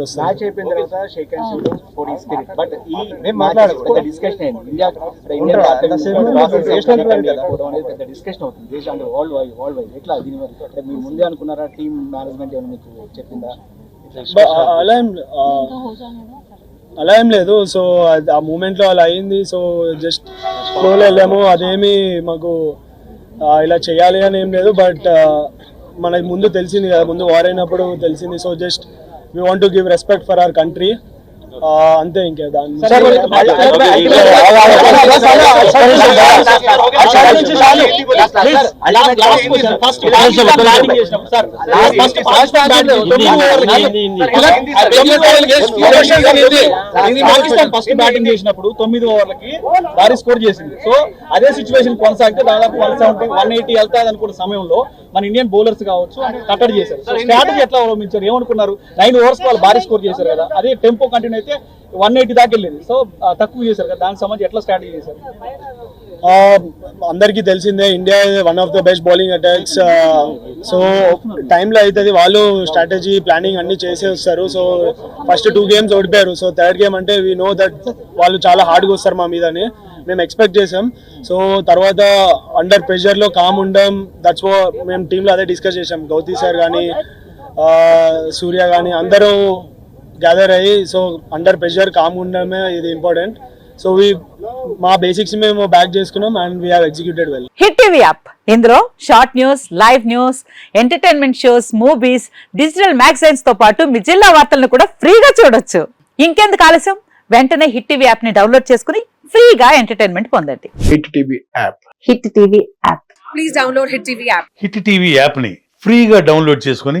Match అయిపోయిన తర్వాత Sheikh spirit but ఈ మేము మాట్లాడకూడదు. డిస్కషన్ అయింది ఇండియా. అనేది పెద్ద డిస్కషన్ అవుతుంది దేశం అంటే వరల్డ్ వైడ్ వరల్డ్ వైడ్ ఎట్లా దీని మీరు ముందే అనుకున్నారా? టీమ్ మేనేజ్మెంట్ ఏమైనా మీకు చెప్పిందా? బ- అలా ఏం ఆ, అలా ఏం లేదు. సో ఆ మూమెంట్లో అలా అయింది. సో జస్ట్ ఫ్లోలో వెళ్ళాము. అదేమి మాకు ఇలా చేయాలి అని ఏం లేదు. బట్ మనకి ముందు తెలిసింది కదా. ముందు వార్ అయినప్పుడు తెలిసింది. So just we want to give respect for our country అంతే ఇంకే దాని పాకిస్తాన్ ఫస్ట్ బ్యాటింగ్ చేసినప్పుడు తొమ్మిది ఓవర్లకి భారీ స్కోర్ చేసింది సో అదే సిచ్యువేషన్ కొనసాగితే దాదాపు వన్ సెవెంటీ వన్ ఎయిటీ వెళ్తాది అనుకున్న సమయంలో మన ఇండియన్ బౌలర్స్ కావచ్చు కట్టడి చేశారు సో స్ట్రాటజీ ఎట్లా అవలంబించారు ఏమనుకున్నారు నైన్ ఓవర్స్ వాళ్ళు భారీ స్కోర్ చేశారు కదా అదే టెంపో కంటిన్యూ అయితే వన్ ఎయిటీ దాకా వెళ్ళింది సో తక్కువ చేశారు కదా దానికి సంబంధించి ఎట్లా స్ట్రాటజీ చేశారు అందరికీ తెలిసిందే India one of the best bowling attacks so టైంలో అవుతుంది వాళ్ళు స్ట్రాటజీ ప్లానింగ్ అన్ని చేసే వస్తారు సో ఫస్ట్ టూ గేమ్స్ ఓడిపోయారు సో థర్డ్ గేమ్ అంటే వీ నో దట్ వాళ్ళు చాలా హార్డ్గా వస్తారు మా మీదని మేము ఎక్స్పెక్ట్ చేసాం సో తర్వాత అండర్ ప్రెషర్లో కామ్ ఉండం దట్స్ వో మేము టీంలో అదే డిస్కస్ చేసాం గౌతీ సార్ కానీ సూర్య కానీ అందరూ గ్యాదర్ అయ్యి సో అండర్ ప్రెషర్ కామ్ ఉండడమే ఇది ఇంపార్టెంట్ సో వీ మా బేసిక్స్ మేము బ్యాక్ చేసుకున్నాం and we have executed well hit TV app ఇందులో short news live news entertainment shows movies digital మ్యాగజైన్స్తో పాటు మీ జిల్లా వార్తలను కూడా ఫ్రీగా చూడొచ్చు. ఇంకెందుకు ఆలస్యం? వెంటనే హిట్ టీవీ యాప్ని డౌన్లోడ్ చేసుకుని ఫ్రీగా ఎంటర్టైన్మెంట్ పొందండి. Hit TV app hit TV app hit TV యాప్ని ఫ్రీగా డౌన్లోడ్ చేసుకొని